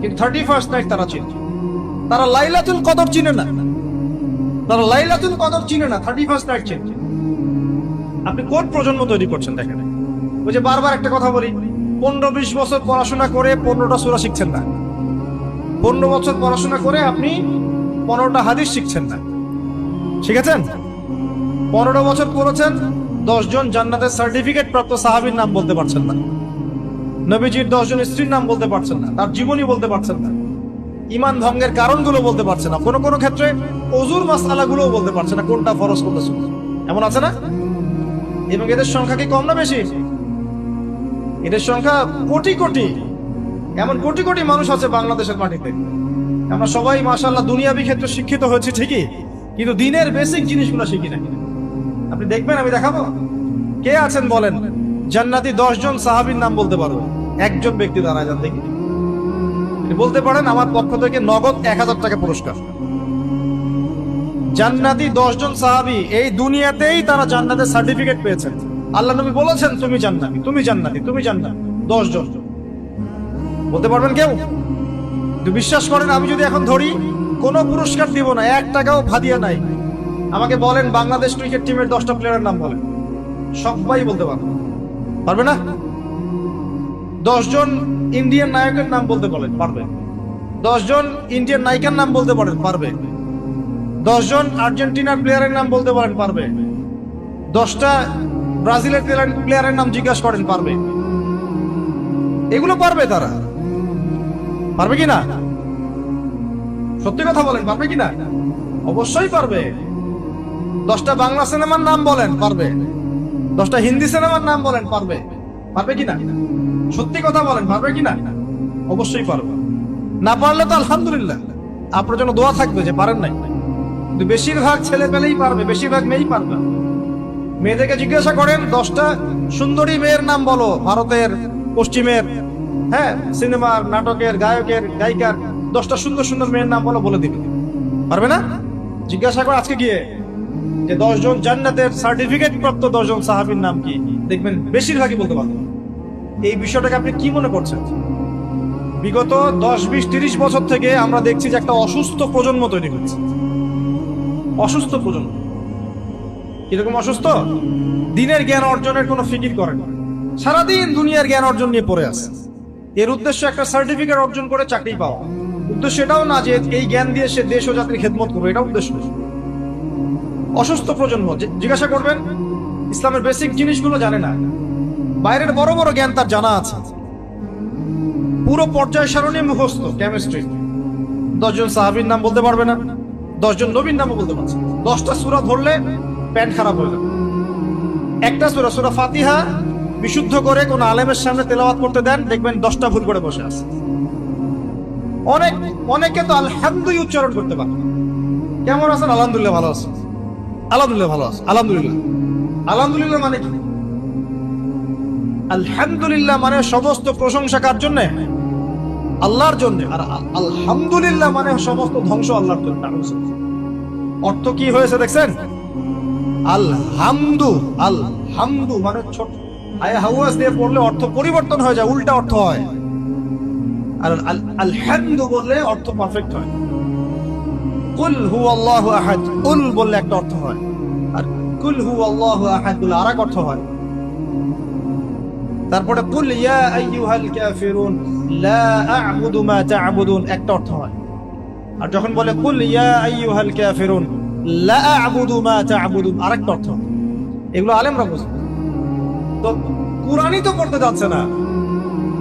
কিন্তু thirty first night তারা চিনে। তারা লাইলাতুল কদর চিনে না। তারা লাইলাতুল কদর চিনে না থার্টি ফার্স্ট নাইট চিনে। আপনি কোন প্রজন্ম তৈরি করছেন দেখেন? ওই যে বারবার একটা কথা বলি পনেরো বিশ বছর পড়াশোনা করে পনেরোটা সুরা শিখছেন না। পনেরো বছর পড়াশোনা করে আপনি পনেরোটা হাদিস শিখছেন না। শিখেছেন? পনেরো বছর পড়েছেন, দশজন জান্নাতের সার্টিফিকেট প্রাপ্ত সাহাবীর নাম বলতে পারছেন না। নবীজির দশজন স্ত্রীর নাম বলতে পারছেন না, তার জীবনী বলতে পারছেন না, ইমান ভঙ্গের কারণগুলো বলতে পারছে না, কোনো কোনো ক্ষেত্রে অজুর মাসালাগুলোও বলতে পারছে না, কোনটা ফরজ, কোনটা সুন্নাত। এমন আছে না? এবং এদের সংখ্যা কি কম না বেশি? এদের সংখ্যা কোটি কোটি, এমন কোটি কোটি মানুষ আছে বাংলাদেশের মাটিতে। আমরা সবাই মাশাল্লাহ দুনিয়াবি ক্ষেত্রে শিক্ষিত হয়েছি ঠিকই, কিন্তু দিনের বেসিক জিনিসগুলো শিখি না। আপনি দেখবেন, আমি দেখাবো। কে আছেন বলেন? জান্নাতি দশ জন সাহাবীর নাম বলতে পারব একজন ব্যক্তি দাঁড়ায় যান দেখি বলতে পারেন, আমার পক্ষ থেকে নগদ এক হাজার টাকা পুরস্কার। জান্নাতি দশজন সাহাবি এই দুনিয়াতেই তারা জান্নাতের সার্টিফিকেট পেয়েছেন। আল্লাহ নবী বলেছেন, তুমি জান্নাতি তুমি জান্নাতি তুমি জান্নাতি। দশ জন বলতে পারবেন কেউ? বিশ্বাস করেন, আমি যদি এখন ধরি, কোনো পুরস্কার দিব না, এক টাকাও ভাদিয়া নাই। আমাকে বলেন, বাংলাদেশ ক্রিকেট টিমের দশটা প্লেয়ারের নাম বলেন। সবাই বলতে পারবে পারবে না? দশজন ইন্ডিয়ান নায়কের নাম বলতে বলেন পারবে। দশজন ইন্ডিয়ান নায়িকার নাম বলতে পারেন পারবে। দশজন আর্জেন্টিনার প্লেয়ারের নাম বলতে পারেন পারবে। দশটা ব্রাজিলের প্লেয়ারের নাম জিজ্ঞাসা করেন পারবে। এগুলো পারবে তারা। পারবে কি না? সত্যি কথা বলেন, পারবে কি না? অবশ্যই পারবে। দশটা বাংলা সিনেমার নাম বলেন, পারবে। দশটা হিন্দি সিনেমার নাম বলেন, পারবে। পারবে কি না সত্যি কথা বলেন, পারবে কি না অবশ্যই পারবে। না পারলে তো আলহামদুলিল্লাহ। আপনার জন্য দোয়া থাকবে যে পারেন নাই। কিন্তু বেশিরভাগ ছেলে পেলেই পারবে, বেশিরভাগ মেয়েই পারবে। মেয়েদেরকে জিজ্ঞাসা করেন, দশটা সুন্দরী মেয়ের নাম বলো, ভারতের, পশ্চিমের হ্যাঁ সিনেমার, নাটকের, গায়কের, গায়িকার, দশটা সুন্দর সুন্দর মেয়ের নাম বলো, বলে দিবে। পারবে না? জিজ্ঞাসা করে আজকে গিয়ে যে দশজন জান্নাতের সার্টিফিকেট প্রাপ্ত দশজন সাহাবীর নাম কি? দেখবেন বেশিরভাগই বলতে পারবেন এই বিষয়টাকে আপনি কি মনে করছেন? বিগত দশ, বিশ, তিরিশ বছর থেকে আমরা দেখছি যে একটা অসুস্থ প্রজন্ম তৈরি হচ্ছে। অসুস্থ প্রজন্ম। কীরকম অসুস্থ? দিনের জ্ঞান অর্জনের কোনো ফিকির করে না। সারাদিন দুনিয়ার জ্ঞান অর্জন নিয়ে পড়ে আছে। এর উদ্দেশ্য একটা সার্টিফিকেট অর্জন করে চাকরি পাওয়া। উদ্দেশ্য এটাও না যে এই জ্ঞান দিয়ে সে দেশ ও জাতির খেদমত করবে এটা উদ্দেশ্য অসুস্থ প্রজন্ম জিজ্ঞাসা করবেন? ইসলামের বেসিক জিনিসগুলো জানে না। বাইরের বড় বড় জ্ঞান তার জানা আছে। পুরো পর্যায় সারণী মুখস্থ কেমিস্ট্রি দশজন সাহাবীর নাম বলতে পারবে না। দশজন নবীর নামও বলতে পারছে দশটা সুরা ধরলে প্যান্ট খারাপ হয়ে যাবে। একটা সুরা সুরা ফাতিহা, বিশুদ্ধ করে কোন আলেমের সামনে তেলাওয়াত করতে দেন, দেখবেন দশটা ভুল করে বসে আছে। অনেক, অনেকে তো আলহামদুই উচ্চারণ করতে পারে কেমন আছেন? আলহামদুলিল্লাহ ভালো আছে। আলহামদুলিল্লাহ ভালো আছে। আলহামদুলিল্লাহ। আলহামদুলিল্লাহ মানে কি? আলহামদুলিল্লাহ মানে সমস্ত প্রশংসা কার জন্য? আল্লাহর জন্য। আর আলহামদুলিল্লাহ মানে সমস্ত ধ্বংস আল্লাহর জন্য। অর্থ কি হয়েছে দেখছেন? আলহামদু আলহামদু মানে ছোট আয়া হাওয়াস দিয়ে পড়লে অর্থ পরিবর্তন হয়ে যায়, উল্টা অর্থ হয়। আর আল- আলহামদু বললে অর্থ পারফেক্ট হয়। কুল হু আল্লাহু আহাদ। কুল বললে একটা অর্থ হয়। আর কুল হু আল্লাহু আহাদ বলে আরেক অর্থ হয়। তারপরে কুল, ইয়া আইয়ুহাল কাফিরুন, লা আ'বুদু মা তা'বুদুন একটা অর্থ হয়। আর যখন বলে কুল, ইয়া আইয়ুহাল কাফিরুন, লা আ'বুদু মা তা'বুদুন আরেকটা অর্থ এগুলো আলেমরা বুঝে। তো কুরআনই তো পড়তে যাচ্ছে না।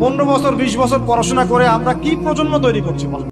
পনেরো বছর, বিশ বছর পড়াশোনা করে আমরা কি প্রজন্ম তৈরি করছি?